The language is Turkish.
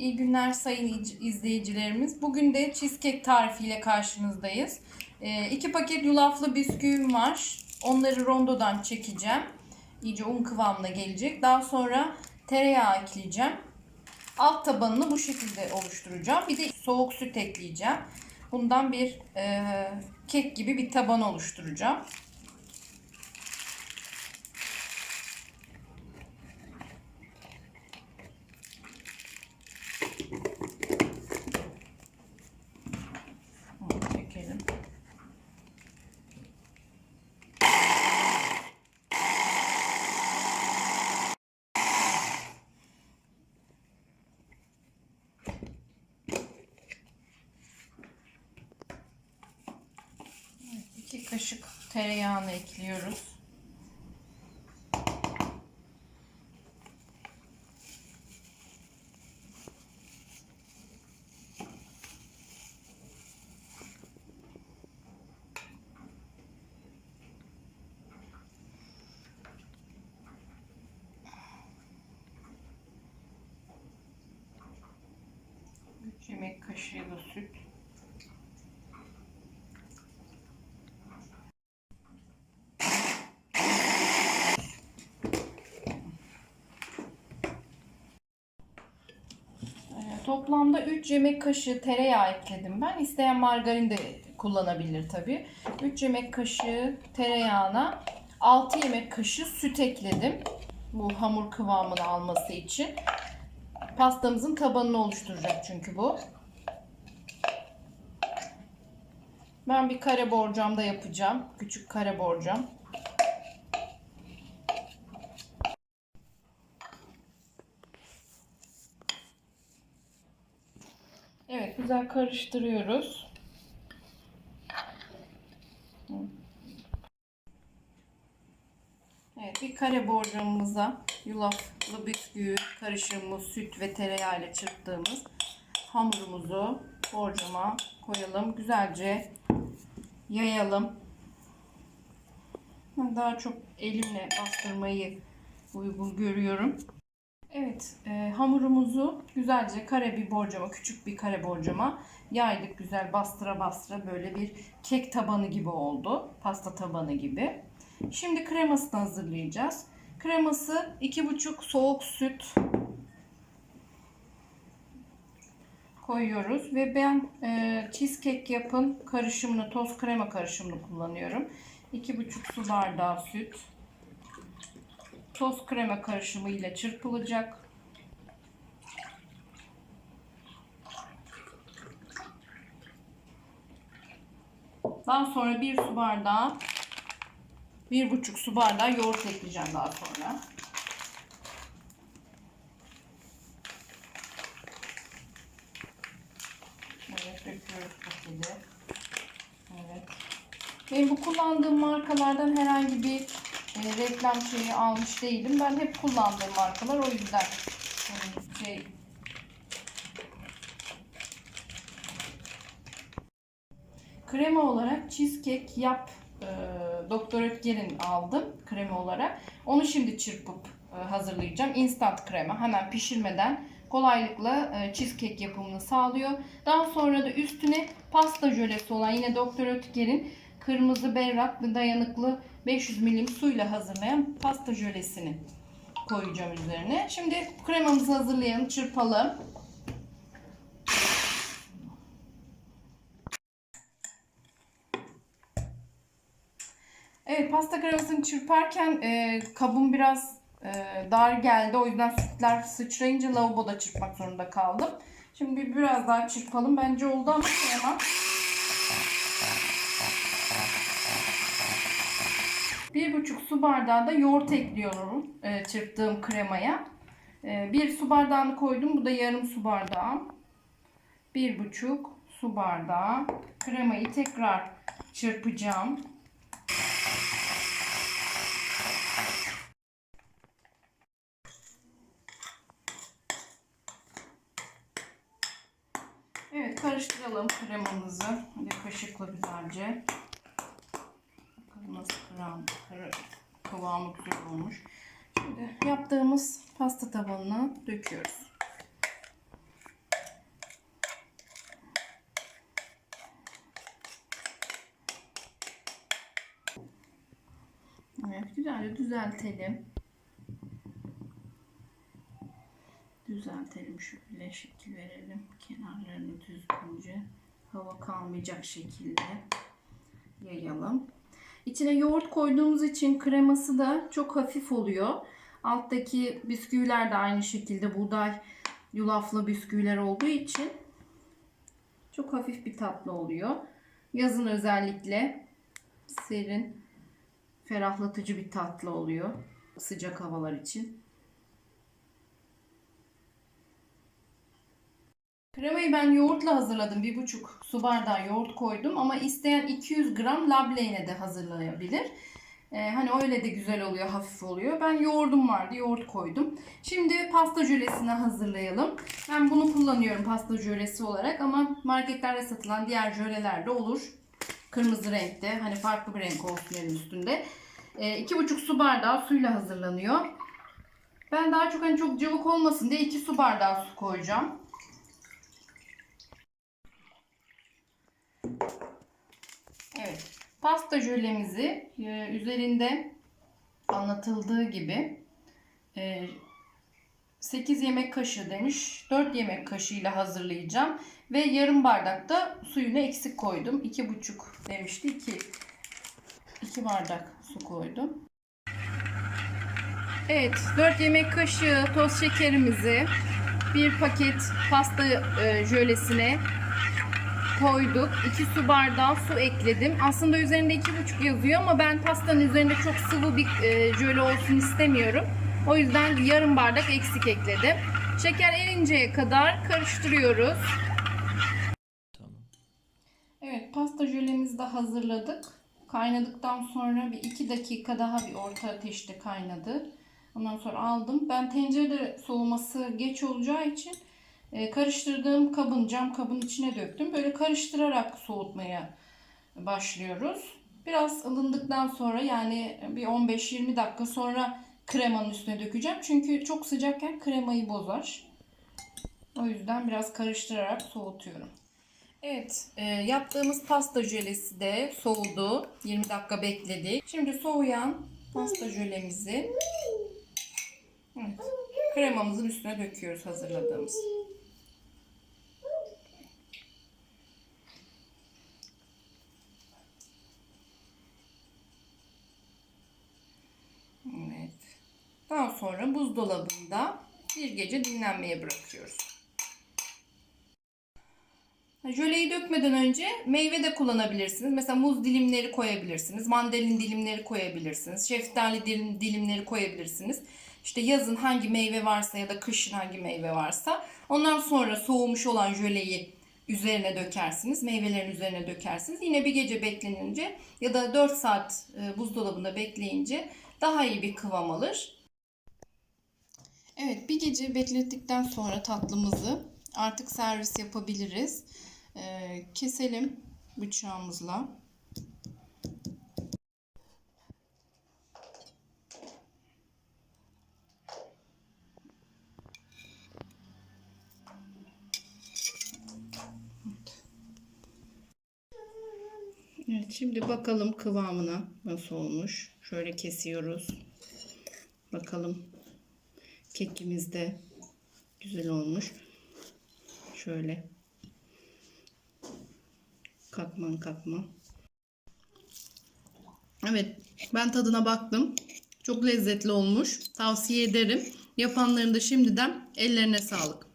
İyi günler sayın iz- izleyicilerimiz. Bugün de cheesecake tarifiyle karşınızdayız. Ee, iki paket yulaflı bisküvim var. Onları rondodan çekeceğim. İyice un kıvamına gelecek. Daha sonra tereyağı ekleyeceğim. Alt tabanını bu şekilde oluşturacağım. Bir de soğuk süt ekleyeceğim. Bundan bir e, kek gibi bir taban oluşturacağım. Bunu çekelim. Evet, iki kaşık tereyağını ekliyoruz. Yemek kaşığı da süt. Ee, Toplamda 3 yemek kaşığı tereyağı ekledim ben. İsteyen margarin de kullanabilir tabi. 3 yemek kaşığı tereyağına 6 yemek kaşığı süt ekledim. Bu hamur kıvamını alması için. Pastamızın tabanını oluşturacak çünkü bu. Ben bir kare borcam da yapacağım. Küçük kare borcam. Evet güzel karıştırıyoruz. Evet bir kare borcamımıza yulaflı bisküvi karışımı süt ve tereyağı ile çırptığımız hamurumuzu borcama koyalım. Güzelce yayalım. Daha çok elimle bastırmayı uygun görüyorum. Evet, e, hamurumuzu güzelce kare bir borcama, küçük bir kare borcama yaydık güzel bastıra bastıra böyle bir kek tabanı gibi oldu. Pasta tabanı gibi. Şimdi kremasını hazırlayacağız. Kreması 2,5 soğuk süt koyuyoruz ve ben e, cheesecake yapın karışımını, toz krema karışımını kullanıyorum. 2,5 su bardağı süt toz krema karışımı ile çırpılacak. Daha sonra bir su bardağı bir buçuk su bardağı yoğurt ekleyeceğim daha sonra. Evet döküyoruz. Benim bu kullandığım markalardan herhangi bir e, reklam şeyi almış değilim. Ben hep kullandığım markalar o yüzden e, şey krema olarak cheesecake yap e, Doktor Ötker'in aldım krema olarak. Onu şimdi çırpıp e, hazırlayacağım. Instant krema. Hemen pişirmeden kolaylıkla e, cheesecake yapımını sağlıyor. Daha sonra da üstüne pasta jölesi olan yine Doktor Ötker'in kırmızı berrak ve dayanıklı 500 milim suyla hazırlayan pasta jölesini koyacağım üzerine. Şimdi kremamızı hazırlayalım, çırpalım. Evet pasta kremasını çırparken e, kabım biraz e, dar geldi. O yüzden sütler sıçrayınca lavaboda çırpmak zorunda kaldım. Şimdi biraz daha çırpalım. Bence oldu ama krema. Bir buçuk su bardağı da yoğurt ekliyorum e, çırptığım kremaya. E, bir su bardağını koydum. Bu da yarım su bardağı. Bir buçuk su bardağı kremayı tekrar çırpacağım. Evet karıştıralım kremamızı. Bir kaşıkla güzelce. Nasıl kıvam, kıvamı güzel olmuş. Şimdi yaptığımız pasta tabanına döküyoruz. Evet, güzelce düzeltelim. Düzeltelim şöyle şekil verelim. Kenarlarını düzgünce hava kalmayacak şekilde yayalım. İçine yoğurt koyduğumuz için kreması da çok hafif oluyor. Alttaki bisküviler de aynı şekilde buğday yulaflı bisküviler olduğu için çok hafif bir tatlı oluyor. Yazın özellikle serin, ferahlatıcı bir tatlı oluyor sıcak havalar için. Kremayı ben yoğurtla hazırladım. Bir buçuk su bardağı yoğurt koydum ama isteyen 200 gram labneyle de hazırlayabilir. Ee, hani öyle de güzel oluyor, hafif oluyor. Ben yoğurdum vardı, yoğurt koydum. Şimdi pasta jölesini hazırlayalım. Ben bunu kullanıyorum pasta jölesi olarak ama marketlerde satılan diğer jöleler de olur. Kırmızı renkte, hani farklı bir renk olsun elin üstünde. Ee, iki buçuk su bardağı suyla hazırlanıyor. Ben daha çok hani çok cıvık olmasın diye 2 su bardağı su koyacağım. Evet. Pasta jölemizi e, üzerinde anlatıldığı gibi e, 8 yemek kaşığı demiş. 4 yemek kaşığıyla hazırlayacağım. Ve yarım bardak da suyunu eksik koydum. 2,5 demişti. 2 2 bardak su koydum. Evet, 4 yemek kaşığı toz şekerimizi bir paket pasta e, jölesine koyduk. 2 su bardağı su ekledim. Aslında üzerinde 2,5 yazıyor ama ben pastanın üzerinde çok sıvı bir e, jöle olsun istemiyorum. O yüzden yarım bardak eksik ekledim. Şeker erinceye kadar karıştırıyoruz. Tamam. Evet pasta jölemizi de hazırladık. Kaynadıktan sonra bir 2 dakika daha bir orta ateşte kaynadı. Ondan sonra aldım. Ben tencerede soğuması geç olacağı için e, karıştırdığım kabın cam kabın içine döktüm. Böyle karıştırarak soğutmaya başlıyoruz. Biraz ılındıktan sonra yani bir 15-20 dakika sonra kremanın üstüne dökeceğim. Çünkü çok sıcakken kremayı bozar. O yüzden biraz karıştırarak soğutuyorum. Evet, e, yaptığımız pasta jölesi de soğudu. 20 dakika bekledik. Şimdi soğuyan pasta jölemizi evet, kremamızın üstüne döküyoruz hazırladığımız. Evet. Daha sonra buzdolabında bir gece dinlenmeye bırakıyoruz. Jöleyi dökmeden önce meyve de kullanabilirsiniz. Mesela muz dilimleri koyabilirsiniz. Mandalin dilimleri koyabilirsiniz. Şeftali dilim, dilimleri koyabilirsiniz. İşte yazın hangi meyve varsa ya da kışın hangi meyve varsa. Ondan sonra soğumuş olan jöleyi üzerine dökersiniz. Meyvelerin üzerine dökersiniz. Yine bir gece beklenince ya da 4 saat e, buzdolabında bekleyince daha iyi bir kıvam alır. Evet bir gece beklettikten sonra tatlımızı artık servis yapabiliriz. Ee, keselim bıçağımızla. Evet, şimdi bakalım kıvamına nasıl olmuş. Şöyle kesiyoruz. Bakalım kekimiz de güzel olmuş. Şöyle katman katman. Evet, ben tadına baktım. Çok lezzetli olmuş. Tavsiye ederim. Yapanların da şimdiden ellerine sağlık.